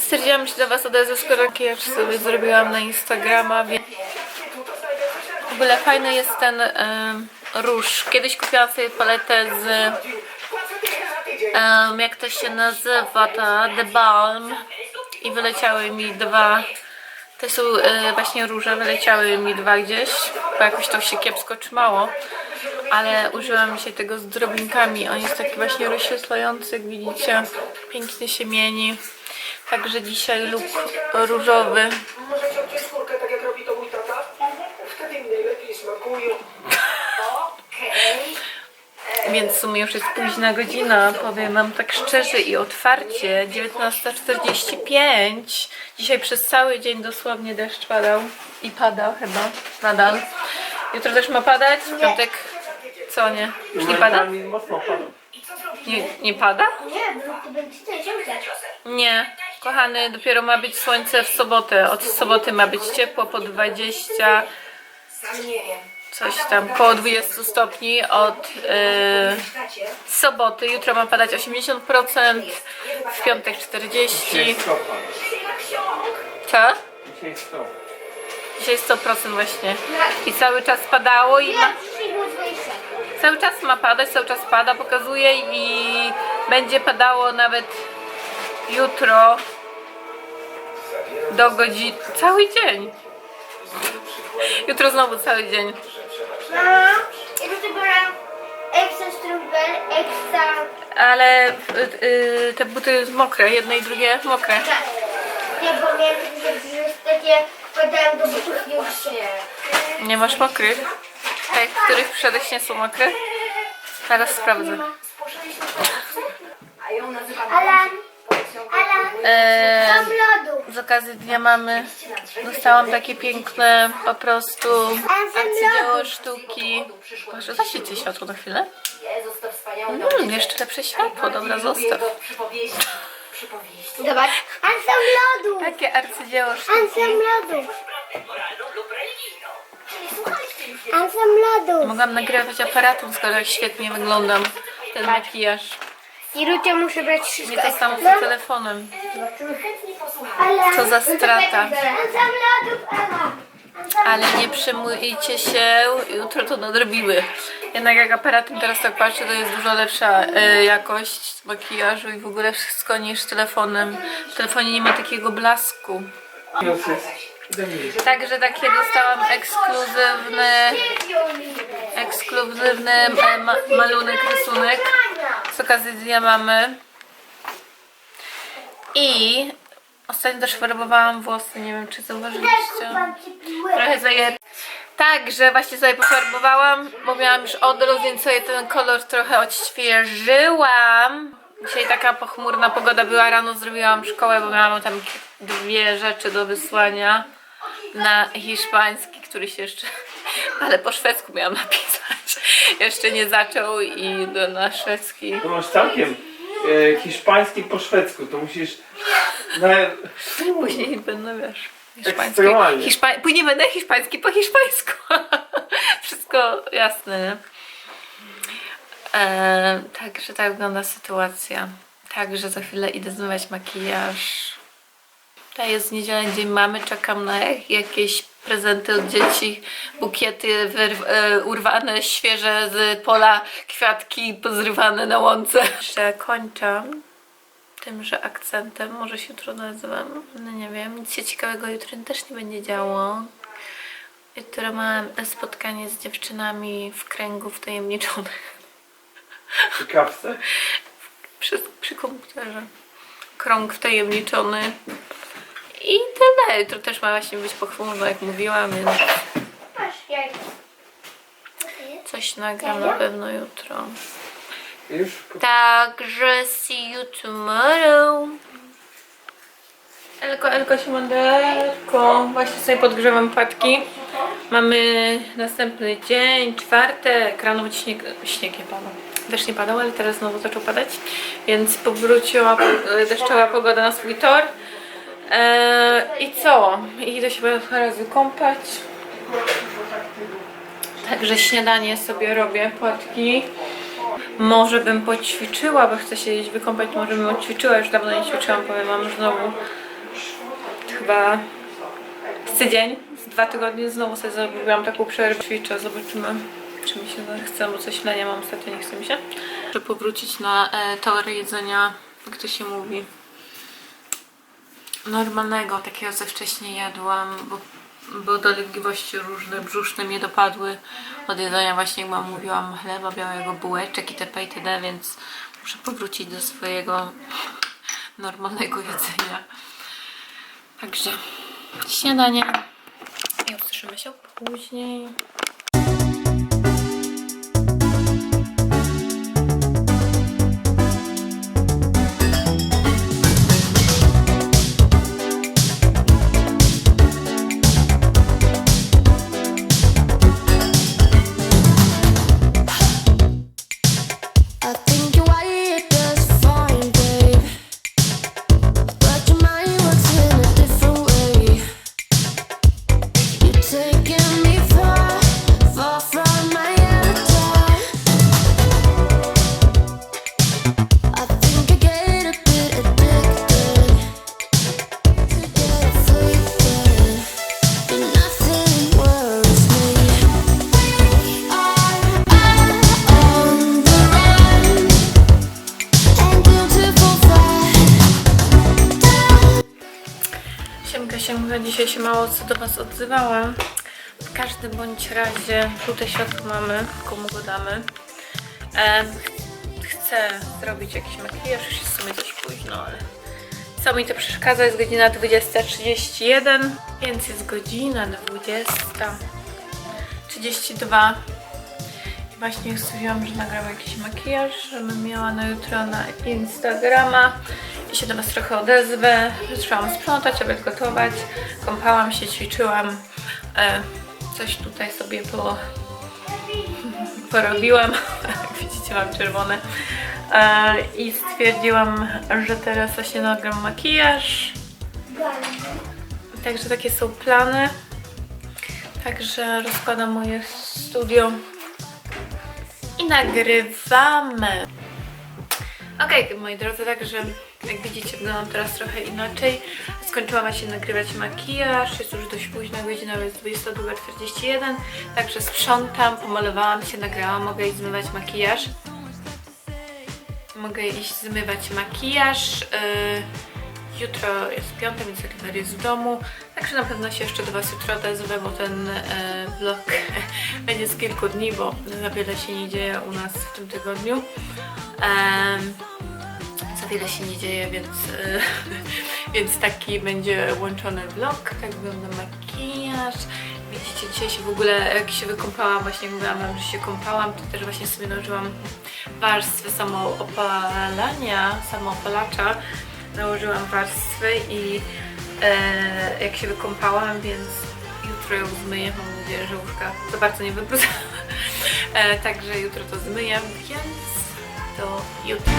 Stwierdziłam, że do Was odezwę, skoro makijaż sobie zrobiłam na Instagrama, więc w ogóle fajny jest ten róż. Kiedyś kupiłam sobie paletę z jak to się nazywa, ta The Balm i wyleciały mi dwa to są e, właśnie róże, wyleciały mi dwa gdzieś, bo jakoś to się kiepsko trzymało. Ale użyłam dzisiaj tego z drobinkami. On jest taki właśnie rozświetlający, jak widzicie. Pięknie się mieni. Także dzisiaj look różowy. Możecie odciąć skórkę, tak jak robi to mój tata? Wtedy mi najlepiej smakują. Więc w sumie już jest późna godzina, powiem wam tak szczerze i otwarcie, 19.45. Dzisiaj przez cały dzień dosłownie deszcz padał i pada chyba, nadal. Jutro też ma padać, w piątek co nie? Już nie pada? Mocno pada. Nie, nie pada? Nie, bo to będzie. Nie, kochany, dopiero ma być słońce w sobotę. Od soboty ma być ciepło po 20, Sam nie wiem. coś tam, koło 20 stopni. Od yy, soboty, jutro ma padać 80%, w piątek 40%. Dzisiaj 100 pada. Co? Dzisiaj 100. Dzisiaj 100% właśnie. I cały czas padało i ma, cały czas ma padać, cały czas pada, pokazuje i będzie padało nawet jutro do godziny, cały dzień. Jutro znowu cały dzień. Mama, ja do tego ekstra strumper, ekstra... Ale y, y, te buty mokre, jedne i drugie mokre. Tak. Nie, bo miałem takie, wpadają do butów już się. Nie masz mokrych? Te, których przyszedłeś nie są mokre? Zaraz sprawdzę. A ją nazywam... Alan, Lodu. z okazji Dnia Mamy dostałam takie piękne po prostu arcydzieło sztuki. Proszę, zaświeci światło na chwilę. Mm, jeszcze lepsze światło, dobra, zostaw. Zobacz. An sam lodu. Takie arcydzieło sztuki. sam lodu. An sam lodu. Mogłam nagrywać aparatem, skoro jak świetnie wyglądam. Ten makijaż. I Rucia muszę brać wszystko. Nie to samo z telefonem. Co za strata. Ale nie przejmujcie się, jutro to nadrobimy. Jednak jak aparatem teraz tak patrzę, to jest dużo lepsza e, jakość makijażu i w ogóle wszystko niż telefonem. W telefonie nie ma takiego blasku. Także takie dostałam ekskluzywny, ekskluzywny ma, malunek, rysunek z okazji Dnia Mamy. I ostatnio też farbowałam włosy, nie wiem czy zauważyliście. Trochę zaje... Także właśnie sobie pofarbowałam, bo miałam już odrost, więc sobie ten kolor trochę odświeżyłam. Dzisiaj taka pochmurna pogoda była, rano zrobiłam szkołę, bo miałam tam dwie rzeczy do wysłania na hiszpański, który się jeszcze, ale po szwedzku miałam napisać. Jeszcze nie zaczął i do, na szwedzki. To masz całkiem e, hiszpański po szwedzku. To musisz. Na, Później będę, wiesz, hiszpański. Ekstremalnie. Hiszpa... Później będę hiszpański po hiszpańsku. Wszystko jasne? E, także tak wygląda sytuacja. Także za chwilę idę zmywać makijaż. To jest niedzielny dzień mamy, czekam na jakieś prezenty od dzieci, bukiety wyrw- e, urwane, świeże z pola, kwiatki pozrywane na łące. Jeszcze kończę tymże akcentem, może się jutro nazywam, no nie wiem, nic się ciekawego jutro też nie będzie działo. Jutro mam spotkanie z dziewczynami w kręgu wtajemniczonych przy kawce. przy, przy komputerze. Krąg wtajemniczony. I tyle. Jutro też ma właśnie być pochmurno, jak mówiłam, więc Masz jajko. coś nagram na pewno jutro. Już Także see you tomorrow. Elko, Elko, siemanderko. Właśnie sobie podgrzewam płatki. Mamy następny dzień, czwartek. Rano będzie śnieg, śnieg nie padał. Deszcz nie padał, ale teraz znowu zaczął padać. Więc powróciła po- deszczowa pogoda na swój tor. Eee, I co? Idę się teraz wykąpać. Także śniadanie sobie robię, płatki. Może bym poćwiczyła, bo chcę się gdzieś wykąpać, może bym poćwiczyła, już dawno nie ćwiczyłam, powiem wam znowu. chyba z tydzień, z dwa tygodnie znowu sobie zrobiłam taką przerwę, ćwiczę, zobaczymy czy mi się zachce, bo coś źle nie mam, ostatnio nie chce mi się. Muszę powrócić na e, teorię jedzenia, jak to się mówi, normalnego, takiego co wcześniej jadłam, bo, bo dolegliwości różne brzuszne mnie dopadły od jedzenia właśnie, jak wam mówiłam, chleba białego, bułeczek itp. itd., więc muszę powrócić do swojego normalnego jedzenia. Także śniadanie i usłyszymy się później. Się do Was odzywałam. W każdym bądź razie żółte światło mamy, komu go damy. Chcę zrobić jakiś makijaż, już jest w sumie coś późno, ale co mi to przeszkadza, jest godzina 20.31, więc jest godzina 20.32. Właśnie ustawiłam, że nagram jakiś makijaż, żebym miała na jutro na Instagrama i się do Was trochę odezwę. Zaczęłam sprzątać, obiad gotować, kąpałam się, ćwiczyłam. E, coś tutaj sobie po, porobiłam. Jak widzicie, mam czerwone. E, I stwierdziłam, że teraz właśnie nagram makijaż. Także takie są plany. Także rozkładam moje studio i nagrywamy. Okej, moi drodzy, także jak widzicie wyglądam teraz trochę inaczej. Skończyłam właśnie nagrywać makijaż, jest już dość późna godzina, jest 22.41, także sprzątam, pomalowałam się, nagrałam, mogę iść zmywać makijaż. Mogę iść zmywać makijaż. Yy, Jutro jest piątek, więc Oliver jest w domu. Także na pewno się jeszcze do Was jutro odezwę, bo ten e, vlog będzie z kilku dni, bo za wiele się nie dzieje u nas w tym tygodniu. Em, za wiele się nie dzieje, więc, e, więc taki będzie łączony vlog. Tak wygląda makijaż. Widzicie, dzisiaj się w ogóle, jak się wykąpałam, właśnie mówiłam wam, że się kąpałam, to też właśnie sobie nałożyłam warstwę samoopalania, samoopalacza. Nałożyłam warstwy i e, jak się wykąpałam, więc jutro ją zmyję. Mam nadzieję, że łóżka za bardzo nie wybrudzę. E, także jutro to zmyję, więc do jutra.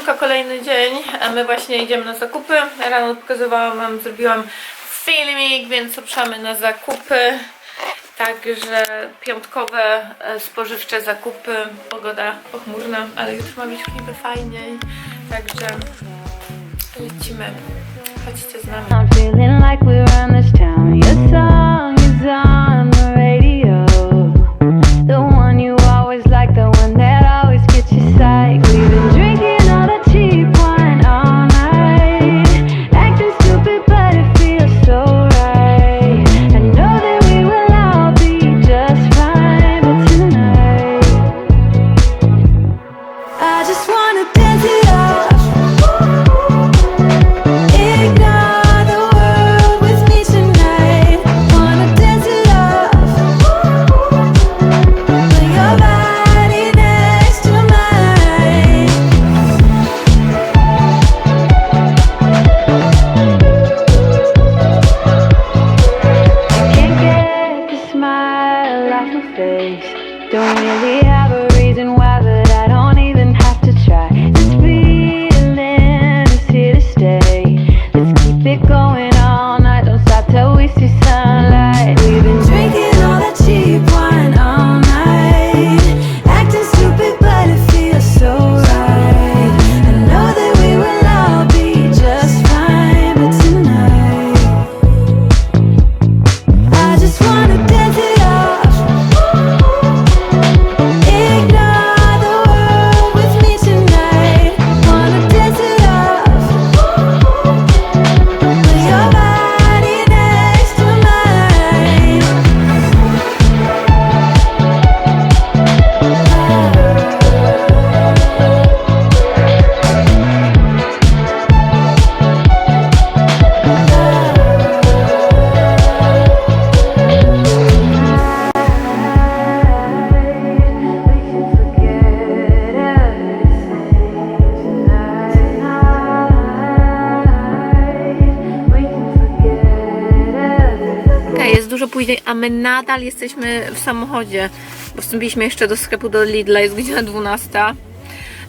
Siemka, kolejny dzień. A my właśnie idziemy na zakupy. Rano pokazywałam wam, zrobiłam filmik, więc ruszamy na zakupy. Także piątkowe e, spożywcze zakupy. Pogoda pochmurna, ale jutro ma być niby fajniej. Także lecimy. Chodźcie z nami. My nadal jesteśmy w samochodzie, bo wstąpiliśmy jeszcze do sklepu do Lidla, jest godzina 12.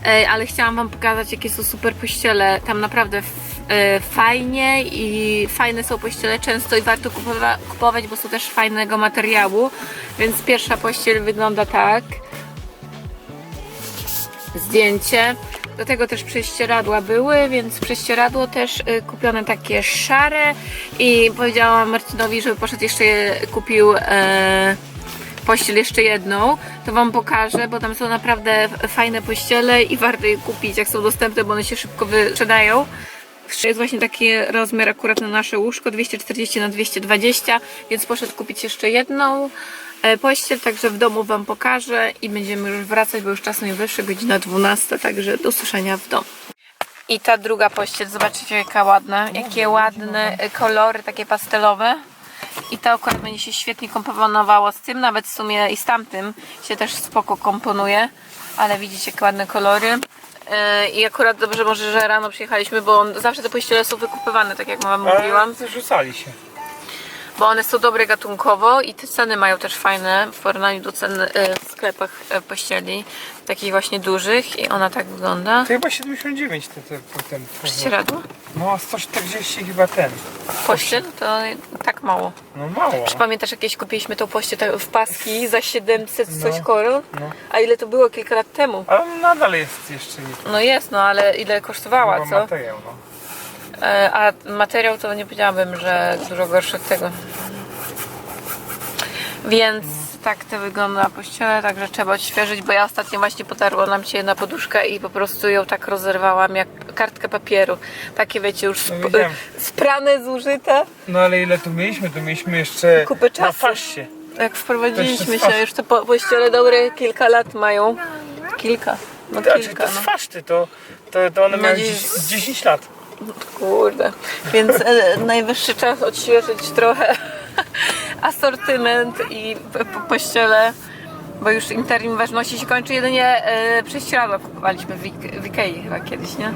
Ej, ale chciałam Wam pokazać, jakie są super pościele. Tam naprawdę e, fajnie i fajne są pościele często i warto kupowa- kupować, bo są też fajnego materiału. Więc pierwsza pościel wygląda tak. Zdjęcie. Do tego też prześcieradła były, więc prześcieradło też y, kupione takie szare i powiedziałam Marcinowi, żeby poszedł jeszcze je, kupił e, pościel jeszcze jedną, to Wam pokażę, bo tam są naprawdę fajne pościele i warto je kupić, jak są dostępne, bo one się szybko wyprzedają. Jest właśnie taki rozmiar akurat na nasze łóżko 240 na 220, więc poszedł kupić jeszcze jedną pościel, także w domu Wam pokażę i będziemy już wracać, bo już czas najwyższy, godzina 12, także do usłyszenia w domu. I ta druga pościel, zobaczycie jaka ładna, jakie ładne e, kolory, takie pastelowe. I to akurat będzie się świetnie komponowało z tym, nawet w sumie i z tamtym się też spoko komponuje. Ale widzicie jakie ładne kolory. Yy, I akurat dobrze może, że rano przyjechaliśmy, bo on, zawsze te pościele są wykupywane, tak jak wam mówiłam. Ale rzucali się. Bo one są dobre gatunkowo i te ceny mają też fajne w porównaniu do cen e, w sklepach e, pościeli. Takich właśnie dużych i ona tak wygląda. To chyba 79 ten, ten, ten Prześcieradło? No a 140 chyba ten. Pościel to tak mało. No mało. Czy pamiętasz jakieś kupiliśmy tą pościel tak w paski za 700 coś No, koron? no. A ile to było kilka lat temu? Ale nadal jest jeszcze nie No jest, no ale ile kosztowała, chyba co? materiał, no. E, A materiał to nie powiedziałabym, że dużo gorszy od tego. Więc tak to wygląda pościele, także trzeba odświeżyć, bo ja ostatnio właśnie potarła nam się na poduszkę i po prostu ją tak rozerwałam jak kartkę papieru. Takie wiecie, już No sp- wiedziałem. sprane, zużyte. No ale ile tu mieliśmy? Tu mieliśmy jeszcze Kupę na czasu. faszcie. Jak wprowadziliśmy się, już te po- pościele dobre kilka lat mają. Kilka. No Znaczy to kilka, no. faszty, to, to, to one No mają dziś- 10, 10 lat. Kurde. Więc e, najwyższy czas odświeżyć trochę asortyment i po- pościele, bo już intermin ważności się kończy. Jedynie e, prześcieradła kupowaliśmy w, Ik- w Ikei chyba kiedyś, nie?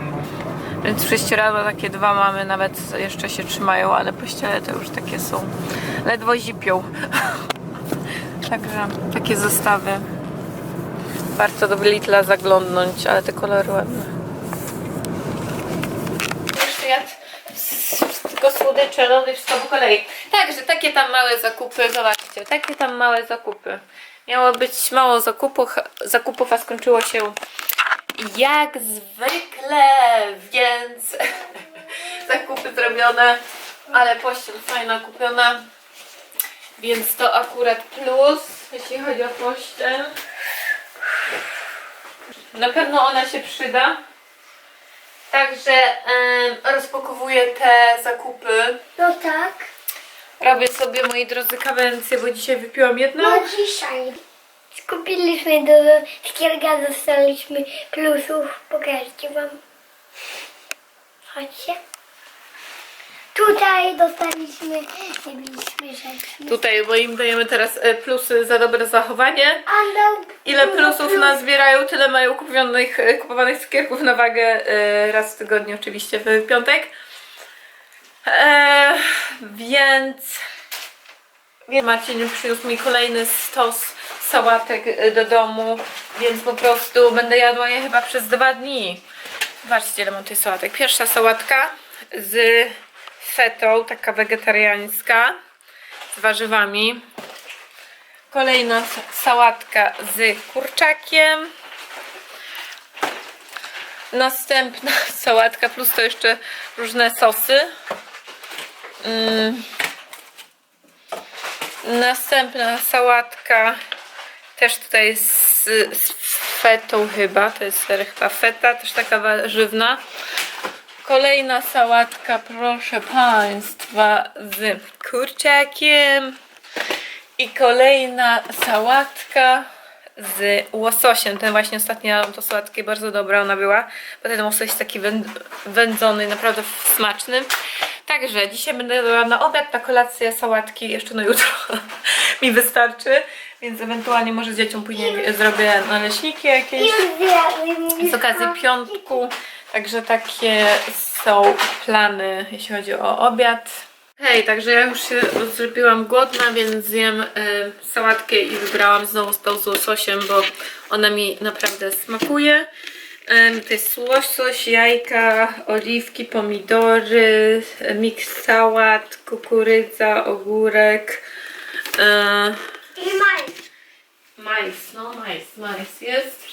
Więc prześcieradła takie dwa mamy, nawet jeszcze się trzymają, ale pościele to już takie są. Ledwo zipią. Także takie zestawy. Warto do Lidla zaglądnąć, ale te kolory ładne. Jeszcze jadł tylko słodycze, lody, wszystko po kolei. Także takie tam małe zakupy, zobaczcie, takie tam małe zakupy. Miało być mało zakupów, zakupów a skończyło się jak zwykle, więc zakupy zrobione, ale pościel fajna kupiona, więc to akurat plus, jeśli chodzi o pościel. Na pewno ona się przyda. Także em, rozpakowuję te zakupy. No tak. Robię sobie, moi drodzy, kawencję, bo dzisiaj wypiłam jedną. No dzisiaj. Skupiliśmy do skierga, dostaliśmy plusów. Pokażcie wam. Chodźcie. Tutaj dostaliśmy. Tutaj, bo im dajemy teraz e, plusy za dobre zachowanie. Andał. Ile plusów nazbierają, tyle mają kupionych, e, kupowanych cukierków na wagę e, raz w tygodniu, oczywiście w piątek. E, więc, Marcin przyniósł mi kolejny stos sałatek y, do domu, więc po prostu będę jadła je chyba przez dwa dni. Zobaczcie, ile mam tej sałatek. Pierwsza sałatka z fetą, taka wegetariańska, z warzywami. Kolejna sałatka z kurczakiem. Następna sałatka, plus to jeszcze różne sosy. Mm. Następna sałatka też tutaj z, z fetą chyba, to jest chyba feta, też taka warzywna. Kolejna sałatka, proszę Państwa, z kurczakiem. I kolejna sałatka z łososiem. Ten właśnie ostatnio jadłam tą sałatkę bardzo dobra ona była. Bo ten łosoś jest taki węd wędzony, naprawdę smaczny. Także dzisiaj będę jadła na obiad, na kolację sałatki, jeszcze na jutro mi wystarczy. Więc ewentualnie może dzieciom później zrobię naleśniki jakieś z okazji piątku. Także takie są plany, jeśli chodzi o obiad. Hej, także ja już się zrobiłam głodna, więc zjem y, sałatkę i wybrałam znowu z tą z łososiem, bo ona mi naprawdę smakuje. Ym, to jest łosoś, jajka, oliwki, pomidory, miks sałat, kukurydza, ogórek. y, I maj. Majs, no majs, majs jest.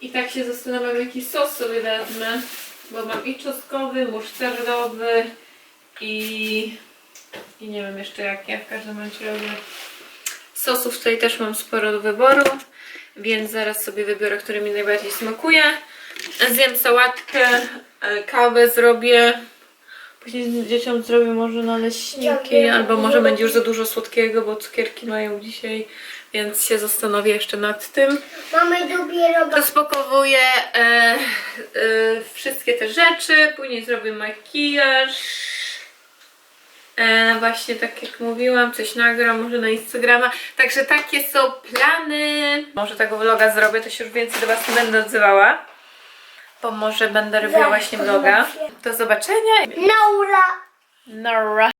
I tak się zastanawiam, jaki sos sobie wezmę, bo mam i czosnkowy, musztardowy i, i nie wiem jeszcze jakie, w każdym razie sosów tutaj też mam sporo do wyboru, więc zaraz sobie wybiorę, który mi najbardziej smakuje. Zjem sałatkę, e, kawę zrobię, później dzieciom zrobię może naleśniki, albo może będzie już za dużo słodkiego, bo cukierki mają dzisiaj, więc się zastanowię jeszcze nad tym. Mamy dopiero Rozpakowuję e, e, wszystkie te rzeczy, później zrobię makijaż. E, właśnie tak jak mówiłam, coś nagram może na Instagrama. Także takie są plany. Może tego vloga zrobię, to się już więcej do Was nie będę odzywała. Bo może będę robiła właśnie vloga. Do zobaczenia. Naura. Nora.